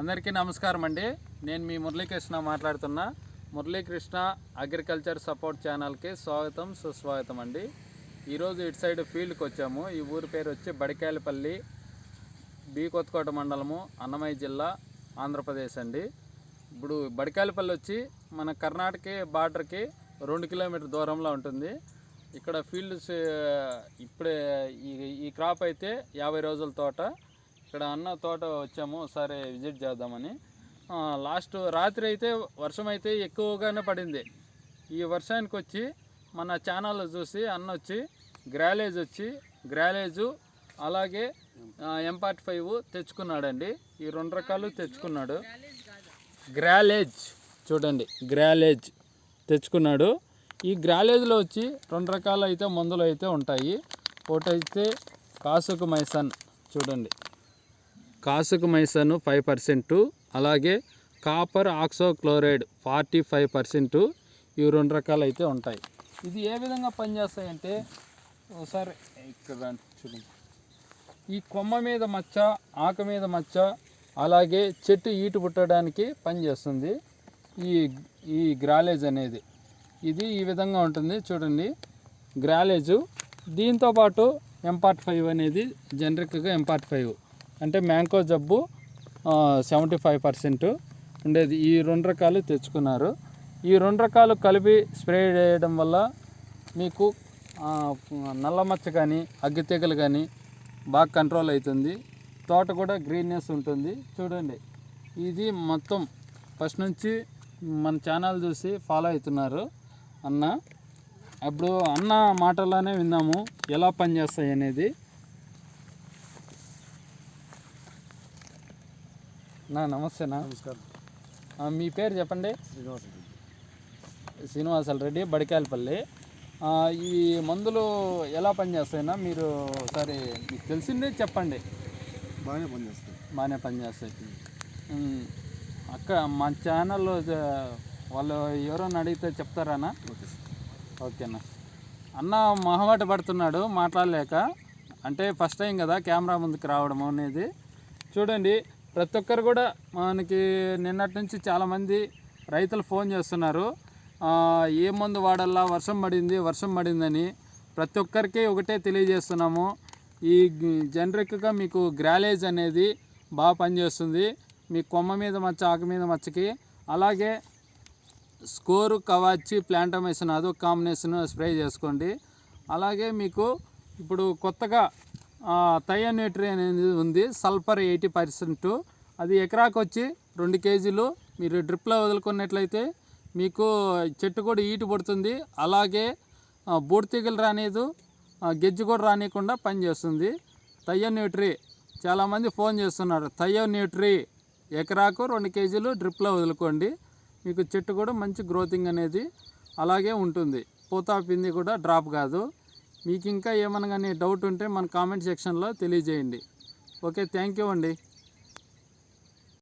అందరికీ నమస్కారం అండి. నేను మీ మురళీకృష్ణ మాట్లాడుతున్నా. మురళీకృష్ణ అగ్రికల్చర్ సపోర్ట్ ఛానల్కి స్వాగతం సుస్వాగతం అండి. ఈరోజు ఇటు సైడ్ ఫీల్డ్కి వచ్చాము. ఈ ఊరి పేరు వచ్చి బడికాయలపల్లి బి కొత్తకోట మండలము అన్నమయ్య జిల్లా ఆంధ్రప్రదేశ్ అండి. ఇప్పుడు బడికాయలపల్లి వచ్చి మన కర్ణాటక బార్డర్కి రెండు కిలోమీటర్ దూరంలో ఉంటుంది. ఇక్కడ ఫీల్డ్స్ ఇప్పుడే ఈ ఈ క్రాప్ అయితే యాభై రోజుల తోట. ఇక్కడ అన్న తోట వచ్చాము ఒకసారి విజిట్ చేద్దామని. లాస్ట్ రాత్రి అయితే వర్షం అయితే ఎక్కువగానే పడింది. ఈ వర్షానికి వచ్చి మన ఛానల్ చూసి అన్న వచ్చి గ్రాలేజ్ వచ్చి గ్రాలేజు అలాగే ఎంపార్ట్ ఫైవ్ తెచ్చుకున్నాడండి. ఈ రెండు రకాలు తెచ్చుకున్నాడు. గ్రాలేజ్ చూడండి గ్రాలేజ్ తెచ్చుకున్నాడు. ఈ గ్రాలేజ్లో వచ్చి రెండు రకాలు అయితే మందులు అయితే ఉంటాయి. ఒకటైతే అయితే కాసుకు మైసన్ చూడండి. కాసుకు మైసన్ ఫైవ్ పర్సెంటు అలాగే copper oxychloride forty five percent ఇవి రెండు రకాలు అయితే ఉంటాయి. ఇది ఏ విధంగా పనిచేస్తాయంటే ఒకసారి ఇక్కడ చూడండి. ఈ కొమ్మ మీద మచ్చ ఆకు మీద మచ్చ అలాగే చెట్టు ఈటు పుట్టడానికి పనిచేస్తుంది. ఈ ఈ గ్రాలేజ్ అనేది. ఇది ఈ విధంగా ఉంటుంది చూడండి. గ్రాలేజు. దీంతో పాటు ఎంపార్ట్ ఫైవ్ అనేది జనరిక్గా ఎంపార్ట్ ఫైవ్. అంటే మ్యాంకో జబ్బు సెవెంటీ ఫైవ్ పర్సెంట్ ఉండేది. ఈ రెండు రకాలు తెచ్చుకున్నారు. ఈ రెండు రకాలు కలిపి స్ప్రే చేయడం వల్ల మీకు నల్లమచ్చ నల్ల మచ్చ కానీ అగ్గి తెగలు కానీ బాగా కంట్రోల్ అవుతుంది. తోట కూడా గ్రీన్నెస్ ఉంటుంది. చూడండి. ఇది మొత్తం ఫస్ట్ నుంచి మన ఛానల్ చూసి ఫాలో అవుతున్నారు. అన్న అప్పుడు అన్న మాటల్లోనే విన్నాము. ఎలా పనిచేస్తాయి అనేది. నా నమస్తేనా నమస్కారం. మీ పేరు చెప్పండి? శ్రీనివాస్ రెడ్డి. శ్రీనివాసల్ రెడ్డి బడికాయలపల్లి. ఈ మందులు ఎలా పనిచేస్తాయినా మీరు ఒకసారి మీకు తెలిసిందే చెప్పండి. బాగానే పనిచేస్తాయి. బాగానే పనిచేస్తాయి. అక్క మా ఛానల్లో వాళ్ళు ఎవరైనా అడిగితే చెప్తారానా? Okay sir. ఓకేనా. అన్న మొహమాట పడుతున్నాడు మాట్లాడలేక. అంటే ఫస్ట్ టైం కదా కెమెరా ముందుకు రావడం అనేది. చూడండి ప్రతి ఒక్కరు కూడా మనకి నిన్నటి నుంచి చాలామంది రైతులు ఫోన్ చేస్తున్నారు. ఏ మందు వాడాలా? వర్షం పడింది వర్షం పడిందని ప్రతి ఒక్కరికి ఒకటే తెలియజేస్తున్నాము. ఈ జనరిక్గా మీకు గ్రాలేజ్ అనేది బాగా పనిచేస్తుంది. మీ కొమ్మ మీద మచ్చ ఆకు మీద మచ్చకి. అలాగే స్కోరు కవాచి ప్లాంటమేషన్ అదొక కాంబినేషన్ స్ప్రే చేసుకోండి. అలాగే మీకు ఇప్పుడు కొత్తగా థయోనేట్రీ అనేది ఉంది. Sulphur eighty percent. అది ఎకరాకు వచ్చి రెండు కేజీలు. మీరు డ్రిప్లో వదులుకున్నట్లయితే మీకు చెట్టు కూడా ఈటు పడుతుంది. అలాగే బూడితీగలు రానేదు గెజ్జు కూడా రానియకుండా పనిచేస్తుంది థయోన్యూట్రీ చాలామంది ఫోన్ చేస్తున్నారు. థయోన్యూట్రీ ఎకరాకు రెండు కేజీలు డ్రిప్లో వదులుకోండి. మీకు చెట్టు కూడా మంచి గ్రోతింగ్ అనేది అలాగే ఉంటుంది. పూతా పిండి కూడా డ్రాప్ కాదు. మీకు ఇంకా ఏమైనా కానీ డౌట్ ఉంటే మన కామెంట్ సెక్షన్లో తెలియజేయండి. ఓకే థ్యాంక్ యూ అండి.